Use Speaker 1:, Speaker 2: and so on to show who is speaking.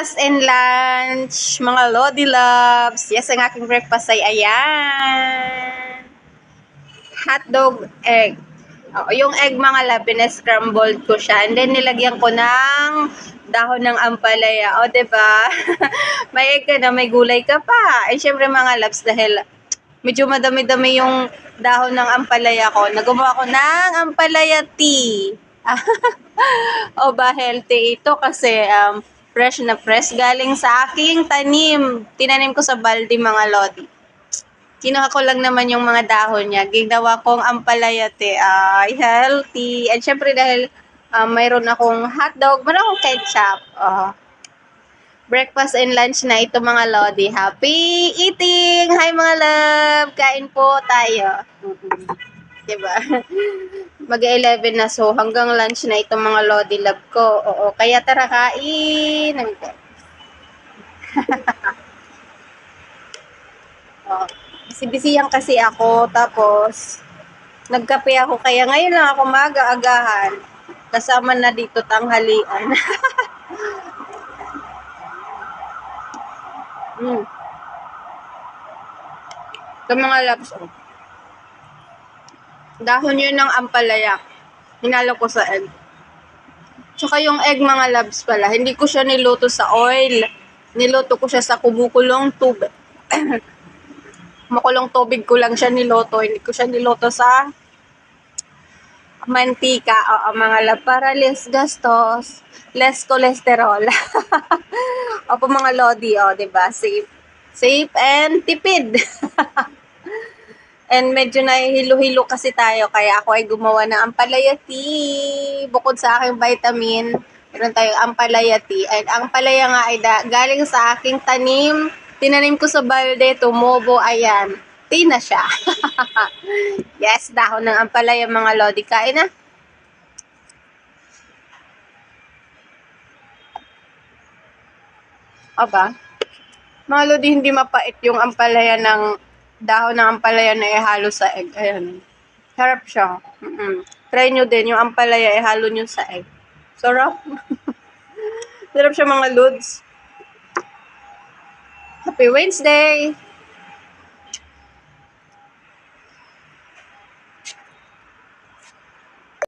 Speaker 1: breakfast and lunch, mga Lodi Loves. Yes, ang aking breakfast ay ayan. Hotdog, egg. Oo, yung egg mga love, scrambled ko siya. And then, nilagyan ko ng dahon ng ampalaya. O, ba? may egg ka na, may gulay ka pa. Eh, syempre mga loves, dahil medyo madami-dami yung dahon ng ampalaya ko. Nagawa ko ng ampalaya tea. o ba healthy ito kasi um, fresh na fresh galing sa aking tanim. Tinanim ko sa balde mga lodi. Kinuha ko lang naman yung mga dahon niya. Ginawa kong ampalayate ay healthy. And syempre dahil um, mayroon akong hotdog, mayroon akong ketchup. Oh. Breakfast and lunch na ito mga lodi. Happy eating! Hi mga love! Kain po tayo. Diba? Mag-11 na so hanggang lunch na ito mga lodi love ko. Oo, kaya tara kain. oh, busy-busyhan kasi ako tapos nagkape ako kaya ngayon lang ako mag-aagahan. Kasama na dito tanghalian. mm. Ito mga loves, oh. Dahon yun ng ampalaya. Hinalo ko sa egg. Tsaka yung egg mga loves pala, hindi ko siya niluto sa oil. Niluto ko siya sa kumukulong tubig. Makulong tubig ko lang siya niluto. Hindi ko siya niluto sa mantika. O, mga love, para less gastos, less cholesterol. Opo mga lodi, o, oh, diba? Safe. Safe and tipid. And medyo nahihilo-hilo kasi tayo, kaya ako ay gumawa ng ampalaya tea. Bukod sa aking vitamin, meron tayong ampalaya tea. And ang palaya nga ay da- galing sa aking tanim. Tinanim ko sa balde, tumubo, ayan. Tea na siya. yes, dahon ng ampalaya mga lodi. Kain na. Aba, mga lodi, hindi mapait yung ampalaya ng dahon ng ampalaya na ihalo sa egg. Ayan. Sarap siya. Mm-mm. Try nyo din yung ampalaya ihalo nyo sa egg. Sarap. Sarap siya mga lods. Happy Wednesday!